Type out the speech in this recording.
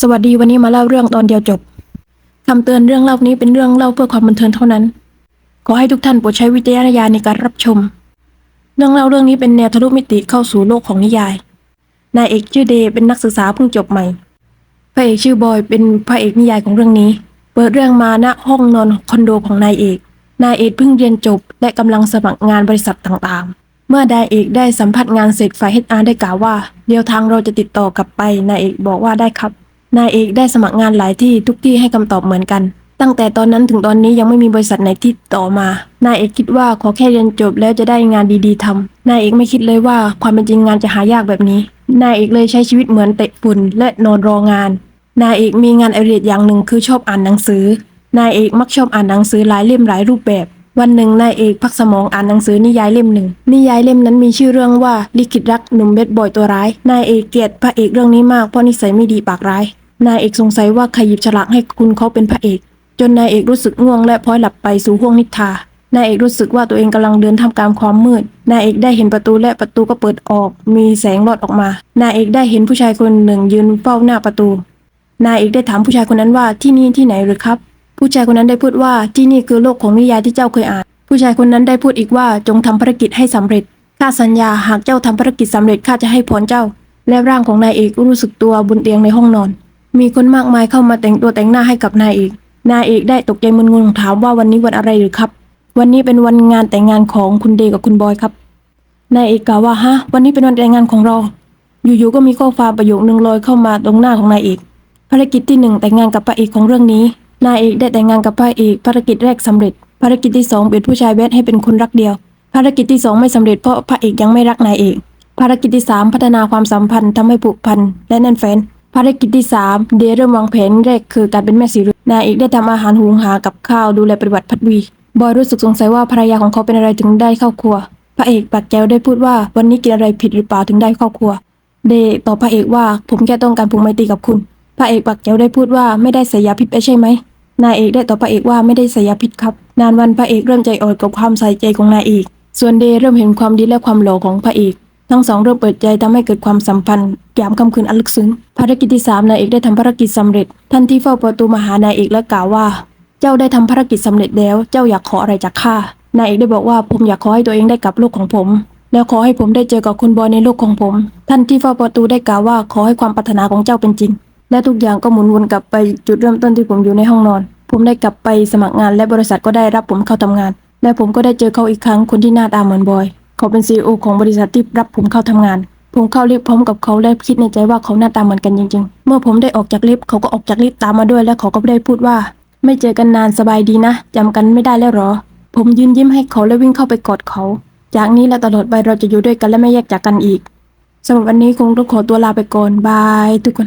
สวัสดีวันนี้มาเล่าเรื่องตอนเดียวจบคำเตือนเรื่องเล่านี้เป็นเรื่องเล่าเพื่อความบันเทิงเท่านั้น ขอให้ทุกท่านโปรดใช้วิจารณญาณในการรับชม เรื่องเล่าเรื่องนี้เป็นแนวทะลุมิติเข้าสู่โลกของนิยาย นายเอกชื่อเดย์เป็นนักศึกษาเพิ่งจบใหม่ พระเอกชื่อบอยเป็นพระเอกนิยายของเรื่องนี้ เปิดเรื่องมาณห้องนอนคอนโดของนายเอก นายเอกเพิ่งเรียนจบและกำลังสมัครงานบริษัทต่างๆเมื่อนายเอกได้สัมผัสงานเสร็จฝ่าย HR ได้กล่าวว่า เดี๋ยวทางเราจะติดต่อกลับไปนายเอกบอกว่าได้ครับ นายเอกได้สมัครงานหลายที่ทุกที่ให้คำตอบเหมือนกัน ตั้งแต่ตอนนั้นถึงตอนนี้ยังไม่มีบริษัทไหนที่ต่อมา นายเอกคิดว่าขอแค่เรียนจบแล้วจะได้งานดีๆทำนายเอกไม่คิดเลยว่าความเป็นจริงงานจะหายากแบบนี้ นายเอกเลยใช้ชีวิตเหมือนเตะฝุ่นและนอนรองาน นายเอกมีงานอดิเรกอย่างหนึ่งคือชอบอ่านหนังสือ นายเอกมักชอบอ่านหนังสือหลายเล่มหลายรูปแบบ วันหนึ่งนายเอกพักสมองอ่านหนังสือนิยายเล่มหนึ่ง นิยายเล่มนั้นมีชื่อเรื่องว่าลิขิตรักหนุ่มเบ็ดบอยตัวร้าย นายเอกเกลียดพระเอกเรื่องนี้มากเพราะนิสัยไม่ดีปากร้าย นายเอกสงสัยว่าใครหยิบฉลากให้คุณเขาเป็นพระเอก จนนายเอกรู้สึกง่วงและพลอยหลับไปสู่ห้วงนิทรานายเอกรู้สึกว่าตัวเองกำลังเดินท่ามกลางความมืด นายเอกได้เห็นประตูและประตูก็เปิดออก มีแสงลอดออกมา นายเอกได้เห็นผู้ชายคนหนึ่งยืนเฝ้าหน้าประตู นายเอกได้ถามผู้ชายคนนั้นว่าที่นี่ที่ไหนหรือครับ ผู้ชายคนนั้นได้พูดว่าที่นี่คือโลกของนิยายที่เจ้าเคยอ่าน ผู้ชายคนนั้นได้พูดอีกว่าจงทำภารกิจให้สำเร็จ ข้าสัญญาหากเจ้าทำภารกิจสำเร็จข้าจะให้พรเจ้า และร่างของนายเอกรู้สึกตัวบนเตียงในห้องนอน มีคนมากมายเข้ามาแต่งตัวแต่งหน้าให้กับนายเอก นายเอกได้ตกใจมึนงงถามว่าวันนี้วันอะไรหรือครับ วันนี้เป็นวันงานแต่งงานของคุณเดกับคุณบอยครับ นายเอกกล่าวว่าฮะ วันนี้เป็นวันแต่งงานของเรา อยู่ๆก็มีข้อความประโยคนึงลอยเข้ามาตรงหน้าของนายเอก ภารกิจที่หนึ่งแต่งงานกับพระเอกของเรื่องนี้ นายเอกได้แต่งงานกับพระเอก ภารกิจแรกสำเร็จ ภารกิจที่สองเป็นผู้ชายแวดให้เป็นคนรักเดียว ภารกิจที่สองไม่สำเร็จเพราะพระเอกยังไม่รักนายเอก ภารกิจที่สามพัฒนาความสัมพันธ์ทำให้ผูกพันและแน่นแฟ้น ภารกิจที่สามเดย์เริ่มวางแผนแรกคือการเป็นแม่สีรือนนายเอกได้ทำอาหารหุงหากับข้าวดูแลปฏิบัติพัดวีบอยรู้สึกสงสัยว่าภรรยาของเขาเป็นอะไรถึงได้เข้าครัว พระเอกปากแก้วได้พูดว่าวันนี้กินอะไรผิดหรือเปล่าถึงได้เข้าครัว เดย์ตอบพระเอกว่าผมแค่ต้องการผูกไมตรีกับคุณ พระเอกปากแก้วได้พูดว่าไม่ได้ใส่ยาพิษใช่ไหมนายเอกได้ตอบพระเอกว่าไม่ได้ใส่ยาพิษครับ นานวันพระเอกเริ่มใจอ่อนกับความใส่ใจของนายเอก ส่วนเดย์เริ่มเห็นความดีและความหล่อของพระเอก ทั้งสองเริ่มเปิดใจทำให้เกิดความสัมพันธ์ ยามค่ำคืนอันลึกซึ้ง ภารกิจที่สามนายเอกได้ทำภารกิจสำเร็จ ท่านที่เฝ้าประตูมาหานายเอกและกล่าวว่า เจ้าได้ทำภารกิจสำเร็จแล้ว เจ้าอยากขออะไรจากข้านายเอกได้บอกว่าผมอยากขอให้ตัวเองได้กลับโลกของผม แล้วขอให้ผมได้เจอกับคุณบอยในโลกของผม ท่านที่เฝ้าประตูได้กล่าวว่าขอให้ความปรารถนาของเจ้าเป็นจริง และทุกอย่างก็หมุนวนกลับไปจุดเริ่มต้นที่ผมอยู่ในห้องนอน ผมได้กลับไปสมัครงานและบริษัทก็ได้รับผมเข้าทำงาน และผมก็ได้เจอเขาอีกครั้งคนที่หน้าตาเหมือนบอย เขาเป็นซีอของบริษัทที่รับผมเข้าทำงาน ผมเข้าลิฟต์พร้อมกับเขาและคิดในใจว่าเขาหน้าตาเหมือนกันจริง ๆ เมื่อผมได้ออกจากลิฟต์เขาก็ออกจากลิฟต์ตามมาด้วยและเขาก็ได้พูดว่า ไม่เจอกันนานสบายดีนะจำกันไม่ได้แล้วเหรอ ผมยืนยิ้มให้เขาและวิ่งเข้าไปกอดเขา จากนี้และตลอดไปเราจะอยู่ด้วยกันและไม่แยกจากกันอีกสำหรับวันนี้คงต้องขอตัวลาไปก่อนบายทุกคน